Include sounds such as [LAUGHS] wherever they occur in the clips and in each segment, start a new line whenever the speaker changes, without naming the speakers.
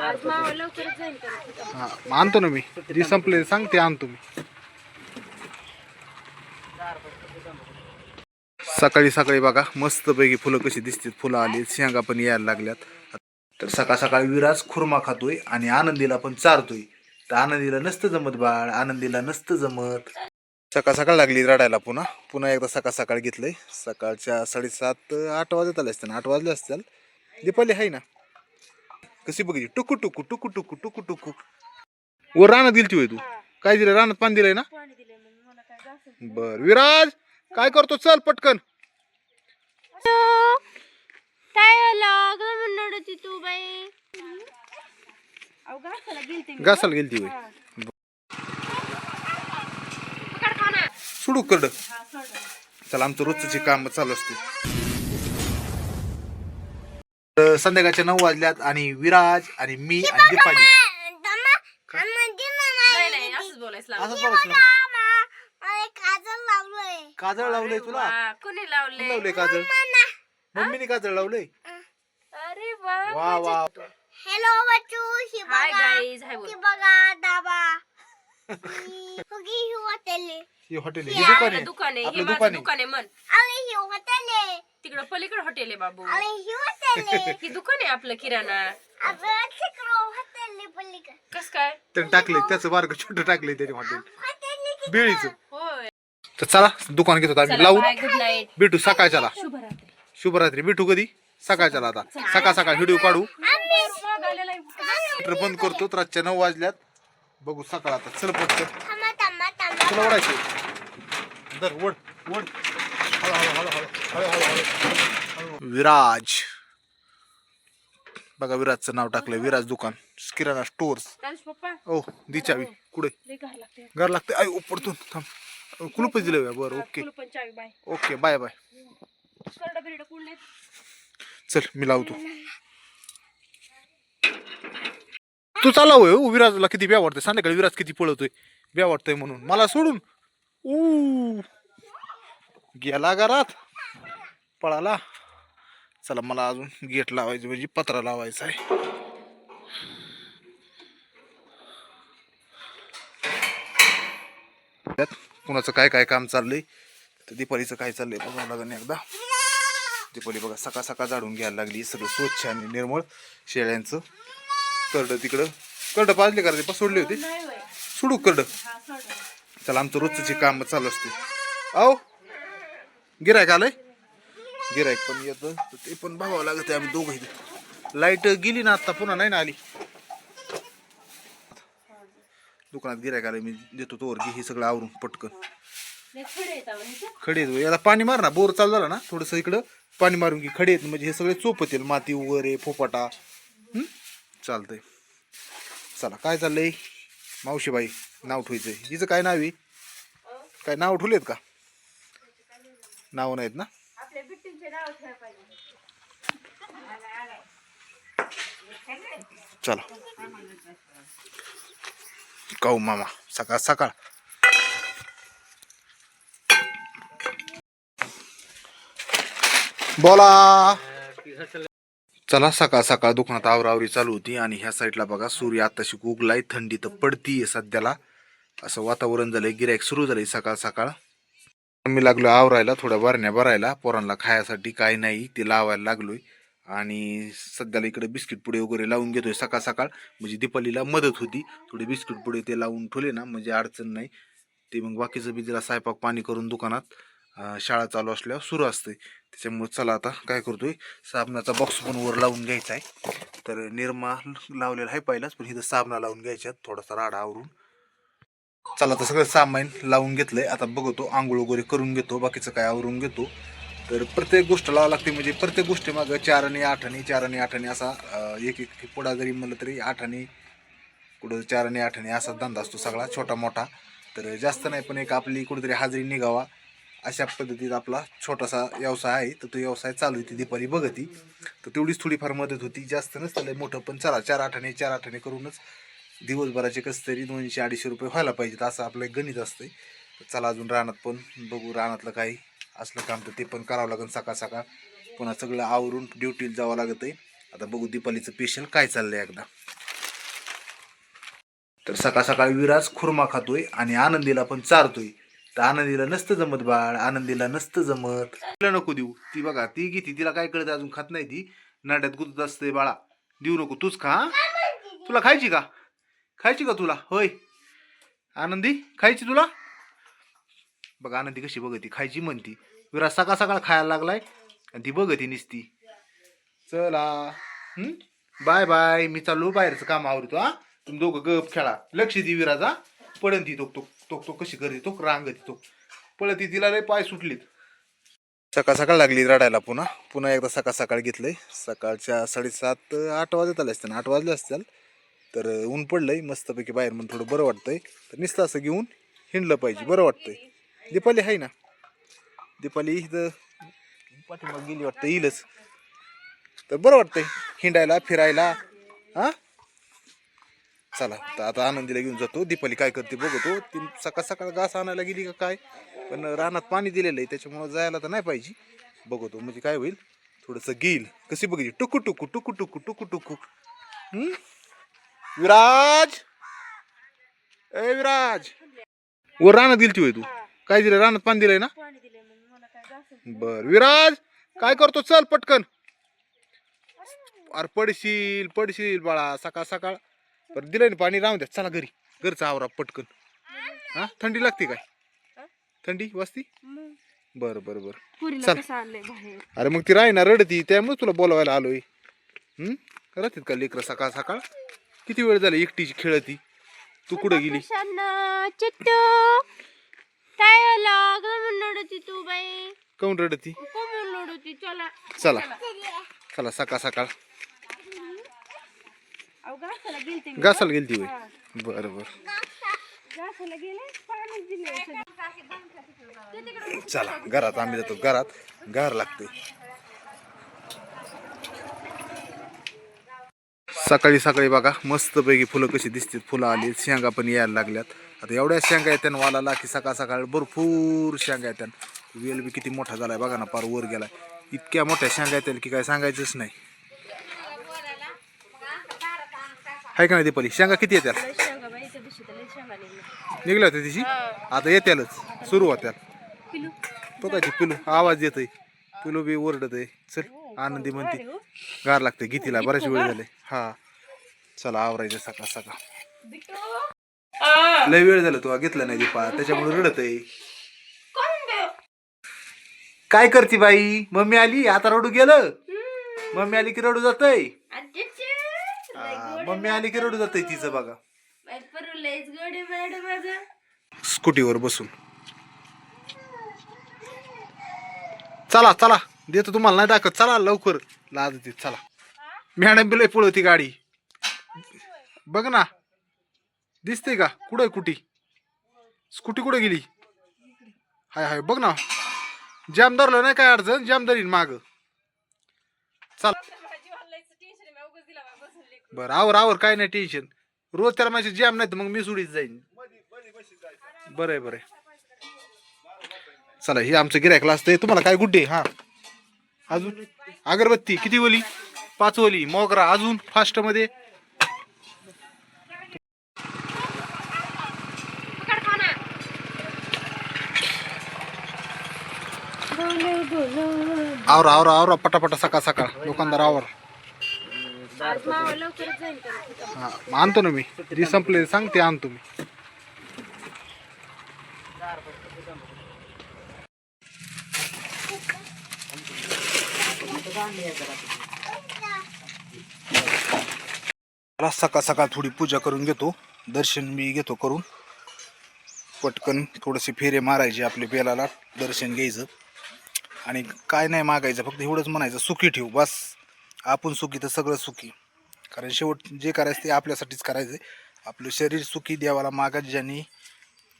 आज मावा लवकरच जाईल का
हा मग आणतो ना मी. जी संपले सांग ते आणतो मी. सकाळी सकाळी बघा मस्तपैकी फुलं कशी दिसतात. फुलं आली शेंगा पण यायला लागल्यात. तर सकाळ सकाळी विराज खुर्मा खातोय आणि आनंदीला पण चारतोय. तर आनंदीला नसतं जमत बाळ आनंदीला नसतं जमत. सकाळ सकाळ लागली रडायला पुन्हा. पुन्हा एकदा सकाळ सकाळ घेतलंय. सकाळच्या साडेसात आठ वाजत आले असतील आठ वाजले असतील. दीपाली आहे ना? कशी बघितली? टुकू टुकू टुकू टुकू टुकू टुकू. वर रानात गेलती होय तू? काय दिलं? रानात पाणी दिलंय ना?
पाणी दिले मग. मला काय जास्त
बर विराज काय करतो? चल पटकन.
काय झालं ग म्हणणार होती तू बाई? अहो घासाला गेलते मी.
घासाला गेलती होय.
पकड खाना
सुडू करड.
सोड
चला आमचं रोजची काम चालू असते संध्याकाळच्या नऊ वाजल्यात आणि विराज आणि मी आणि दीपाली.
असंच
ना. काजळ लावलंय. तुला?
कोणी लावले
लावलंय काजळ? मम्मीने काजळ लावलंय?
अरे वा
वा
हॅलो बच्चू ही
हाय
बघा.
गाईज हाय
ही
बोल
बघा दाबा. ही हुगी ही हॉटेल आहे.
ही हॉटेल आहे. ही दुकान आहे.
दुकान आहे हे
आपलं
माझं
दुकान आहे.
दुकान आहे मन
अरे ही हॉटेल आहे.
तिकडं पलीकडे हॉटेल आहे बाबू.
ही हॉटेल आहे. [LAUGHS]
ही दुकान आहे आपलं किराणा. कस काय?
त्याने टाकले त्याचं बारक छोटं टाकलंय त्याने हॉटेल बेळीचं.
होय.
तर चला दुकान घेतो आम्ही. लावून
बाय गुड नाईट
भेटू सकाळच्याला
शुभरात्री.
शुभरात्री. भेटू कधी? सकाळच्याला आता. सकाळ सकाळ. व्हिडिओ काढू.
आलेला आहे.
तर बंद करतो. तर रातच्या नऊ वाजल्यात. बघू सकाळ आता. चल पटकन. तुला ओढायचं दर ओढ ओढ. विराज. बघा विराजचं नाव टाकलंय. विराज दुकान. किराणा
पप्पा.
ओ दी चावी कुठे? घर लागते. आय पडतो. थांब. कुलूपच दिलं बरं ओके. Okay bye bye. चल मी लावतो. तू हो, विराजला किती ब्या वाटतंय संध्याकाळी विराज किती पळतोय? ब्या वाटतंय म्हणून. मला सोडून. ऊ. गेला घरात. पळाला. चला मला अजून गेट लावायचं म्हणजे पत्रा लावायचा आहे. त्यात कुणाचं काय काय काम चाललंय? तर दीपालीचं काय चाललंय बघावं लागेल एकदा. दीपाली बघा सकाळ सकाळ झाडून घ्यायला लागली सगळं स्वच्छ आणि निर्मळ शेळ्यांचं. करडं तिकडं. करडं पाजले का ते सोडले होते. सोडू करडं. चला आमचं रोजची काम चालू असते. आओ! गिरायक आलंय? गिरायक पण येतं. तर ते पण बघावं लागत आम्ही दोघं इथे. लाइट गेली ना आता पुन्हा नाही ना आली. दुकानात गिरायक आलं मी देतो तोवर घे हे सगळं आवरून पटकन.
खडे आहेत.
याला पाणी मार ना बोर चालू झाला ना थोडंसं इकडं पाणी मारून की खडे म्हणजे हे सगळे चोपतील माती वगैरे फोपाटा? चालतंय. चला काय चाललंय? मावशीबाई नाव ठेवायचंय. हिचं काय नाव आहे? काय नाव ठेवलेत का? नाव नाहीत ना? चला. काऊ मामा सकाळ सकाळ. बोला. चला सकाळ सकाळ दुकानात आवरावरी चालू होती आणि ह्या साईडला बघा सूर्य आताशी उगलाय थंडी तर पडतीये सध्याला. असं वातावरण झालंय गिरायक सुरू झालंय सकाळ सकाळ. मी लागलो आवरायला थोड्या बरण्या भरायला. पोरांना खायासाठी काय नाही ते लावायला लागलोय. आणि सध्याला इकडे बिस्किट पुडे वगैरे लावून घेतोय सकाळ सकाळ. म्हणजे दीपालीला मदत होती. थोडे बिस्किट पुडे ते लावून ठेवले ना म्हणजे अडचण नाही. ते मग बाकीचं बी जरा स्वयंपाक पाणी करून दुकानात शाळा चालू असल्यावर सुरू असते त्याच्यामुळे चला आता काय करतोय? साबणाचा बॉक्स पण वर लावून घ्यायचा आहे तर निरमा लावलेला आहे पहिलाच पण इथं साबणा लावून घ्यायच्यात. थोडासा राडा आवरून. चला आता सगळं सामान लावून घेतलंय. आता बघतो आंघोळ वगैरे करून घेतो बाकीचं काय आवरून घेतो. तर प्रत्येक गोष्ट लावावं लागते म्हणजे प्रत्येक गोष्टी मागं चार आणि आठ आणि चार आणि आठ आणि असा एक एक पुढा जरी म्हणलं तरी आठ आणि कुठं चार आणि आठ आणि असा धंदा असतो सगळा छोटा मोठा. तर जास्त नाही पण एक आपली कुठेतरी हाजरी निघावा अशा पद्धतीत आपला छोटासा व्यवसाय आहे. तर तो व्यवसाय चालू आहे ती बघती. तर तेवढीच थोडीफार मदत होती. जास्त नसतं मोठं पण चला चार आठाने चार आठाने करूनच दिवसभराचे कसं तरी दोनशे अडीचशे रुपये व्हायला पाहिजेत असं आपलं एक गणित असतंय. तर चला अजून रानात पण बघू रानातलं काही असलं काम तर ते पण करावं लागेल सकाळ सकाळ. पुन्हा सगळं आवरून ड्युटीला जावं लागत आहे आता बघू दीपालीचं पेशल काय चाललंय एकदा. तर सकाळ सकाळी विराज खुर्मा खातोय आणि आनंदीला पण चारतोय. तर आनंदीला नसतं जमत बाळ आनंदीला नसतं जमत. तिला नको देऊ. ती बघा ती घेती तिला काय कळतं अजून खात नाही ती. नाट्यात गुतत असते बाळा. देऊ नको तूच खा? तुला खायची का? खायची का तुला? होय. आनंदी खायची तुला? बघ आनंदी कशी बघती खायची म्हणती. विराज सकाळ सकाळ खायला लागलाय आणि ती बघती निसती. चला. Bye bye. मी चाललो बाहेरचं काम आवडतो हा. तुम्ही दोघं गप खेळा. लक्ष दे विराजा. पडन ती तोक तोक तोक तोक कशी करते तोक रांगती तोक पळत ती तिला लय पाय सुटलीत. सकाळ सकाळ लागली रडायला पुन्हा. पुन्हा एकदा सकाळ सकाळ घेतलंय. सकाळच्या साडेसात आठ वाजत आले असतील आठ वाजले असतील. तर ऊन पडलंय मस्तपैकी बाहेर म्हणून थोडं बरं वाटतंय. तर नुसतं असं घेऊन हिंडलं पाहिजे बरं वाटतंय. दीपाली आहे ना? दीपाली इथं पाठीमाग गेली वाटतं येईलच. तर बरं वाटतंय हिंडायला फिरायला. हां? चला तर आता आनंदीला घेऊन जातो. दीपाली काय करते बघतो. ती सकाळ सकाळ घास आणायला गेली का काय? पण रानात पाणी दिलेलं आहे त्याच्यामुळं जायला तर नाही पाहिजे. बघतो म्हणजे काय होईल? थोडंसं घेईल. कशी बघितली? टुकू टुकू टुकू टुकू टुकू टुकू. हम्म? विराज! ए विराज! वर रानात गेलती होय तू. काय दिलं रानात पाणी दिलंय ना?
पाणी दिले मग मला काय घास
बर विराज! काय करतो? चल पटकन. अरे पडशील पडशील बाळा. सकाळ सकाळ. पर दिलंय ना पाणी? राहून द्या. चला घरी. घरचा आवरा पटकन. हा? थंडी लागते काय? थंडी? वाजती
मग
बर बर बर.
पुरीला
चल.
कसं आणलंय बाहेर?
अरे मग ती राही ना रडती. त्यामुळे तुला बोलवायला आलोय. हम्म राहतील का लेकरं सकाळ सकाळ? किती वेळ झाला एकटीची खेळती? तू कुठे गेली?
चिट्टू. काय लागलं होती तू बाई?
काऊन रडती?
चला.
चला. चला सकाळ सकाळ.
घासाला गेलते
होय? बरं बरं. चला घरात आम्ही जातो. घरात. गार लागते सकाळी सकाळी बघा मस्तपैकी फुलं कशी दिसतात. फुलं आली शेंगा पण यायला लागल्यात. आता एवढ्या शेंगा येत्या वालाला की सकाळ सकाळ भरपूर शेंगा येत्या वेल बी किती मोठा झाला आहे बघा ना पार वर गेला इतक्या मोठ्या शेंगा येत्या की काय सांगायचंच नाही. आहे का नाही दीपाली? शेंगा किती येत्या
त्या निघल्या
होत्या तिची? आता येत्यालच. सुरू होत्या बघायची पिलू? आवाज येतोय पिलू बी ओरडत आहे चल. आनंदी म्हणते. गार लागते गीतीला बराच वेळ झाले. हा. चला आवरायचं सकाळ सकाळ. लय वेळ झाला तू घेतला नाही दीपा. त्याच्यामुळे रडत आहे काय करते बाई? मम्मी आली? आता रडू गेलं? मम्मी आली की रडू जातय? मम्मी आली की रडू जातय तिचं बघा. स्कूटीवर बसून. चला चला. देतो तुम्हाला नाही दाखवत. चला लवकर. लाज देत चला. मॅडम बिलय पळवती गाडी. बघ ना. दिसते का? कुठं कुठी? स्कूटी कुठं गेली? हाय हाय बघ ना. जॅम धरलं नाही काय अडचण? जॅम धरीन माग. चल. बरं आवर आवर काय नाही टेन्शन रोज त्याला माझी जॅम नाही तर मग मी सुडीत जाईन. बरं आहे बरं आहे. चला हे आमचं गिरायकला असतंय तुम्हाला काय गुड्डे हा. अजून? अगरबत्ती किती ओली? पाच ओली. मोगरा अजून फास्टमध्ये आवरा आवरा आवरा पटापटा सकाळ सकाळ. दुकानदार आवर. हा आणतो ना मी. जी संपले सांगते आणतो मी. मला सकाळ सकाळ थोडी पूजा करून घेतो. दर्शन मी घेतो करून. पटकन थोडेसे फेरे मारायचे आपले बेलाला दर्शन घ्यायचं. आणि काय नाही मागायचं फक्त एवढंच म्हणायचं सुखी ठेवू बस. आपण सुखी तर सगळं सुखी. कारण शेवट जे करायचं ते आपल्यासाठीच करायचं आपलं शरीर सुखी देवाला मागा ज्यांनी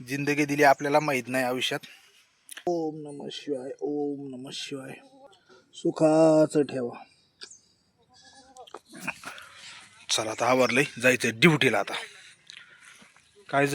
जिंदगी दिली आपल्याला माहीत नाही आयुष्यात. ओम नम शिवाय ओम नम शिवाय. सुखाचं ठेवा. चला आता आवरलंय. जायचं ड्युटीला आता. काय